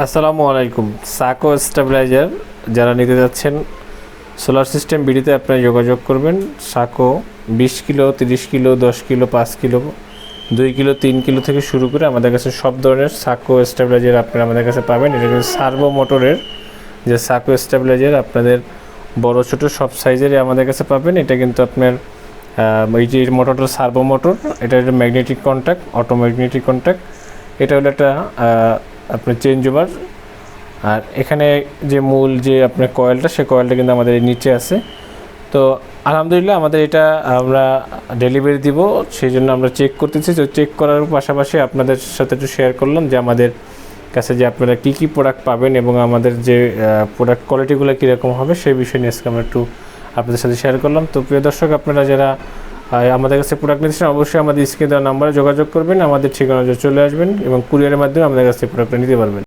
আসসালামু আলাইকুম। সাকো স্টেবিলাইজার যারা নিতে যাচ্ছেন সোলার সিস্টেম বিডিতে আপনারা যোগাযোগ করবেন। সাকো বিশ কিলো, তিরিশ কিলো, দশ কিলো, পাঁচ কিলো, দুই কিলো, তিন কিলো থেকে শুরু করে আমাদের কাছে সব ধরনের সাকো স্টেবিলাইজার আপনারা আমাদের কাছে পাবেন। এটা কিন্তু সার্ভো মোটরের যে সাকো স্টেবিলাইজার আপনাদের বড়, ছোট সব সাইজেরই আমাদের কাছে পাবেন। এটা কিন্তু আপনার এই যে মোটরটা সার্ভো মোটর এটা magnetic contact auto magnetic contact এটা হলো একটা আপনার চেঞ্জ ওভার আর এখানে যে মূল যে আপনার কয়েলটা সে কয়েলটা কিন্তু আমাদের নিচে আছে। তো আলহামদুলিল্লাহ আমাদের এটা আমরা ডেলিভারি দিব, সেই জন্য আমরা চেক করতেছি। তো চেক করার পাশাপাশি আপনাদের সাথে একটু শেয়ার করলাম যে আমাদের কাছে যে আপনারা কী কী প্রোডাক্ট পাবেন এবং আমাদের যে প্রোডাক্ট কোয়ালিটিগুলো কীরকম হবে, সেই বিষয় নিয়ে আজকে আমরা একটু আপনাদের সাথে শেয়ার করলাম। তো প্রিয় দর্শক, আপনারা যারা আহ, আমাদের কাছে প্রোডাক্ট নিতে চান অবশ্যই আমাদের স্ক্রিনে দেওয়া নাম্বারে যোগাযোগ করবেন আমাদের ঠিকানা চলে আসবেন এবং কুরিয়ারের মাধ্যমে আমাদের কাছে প্রোডাক্টটা নিতে পারবেন।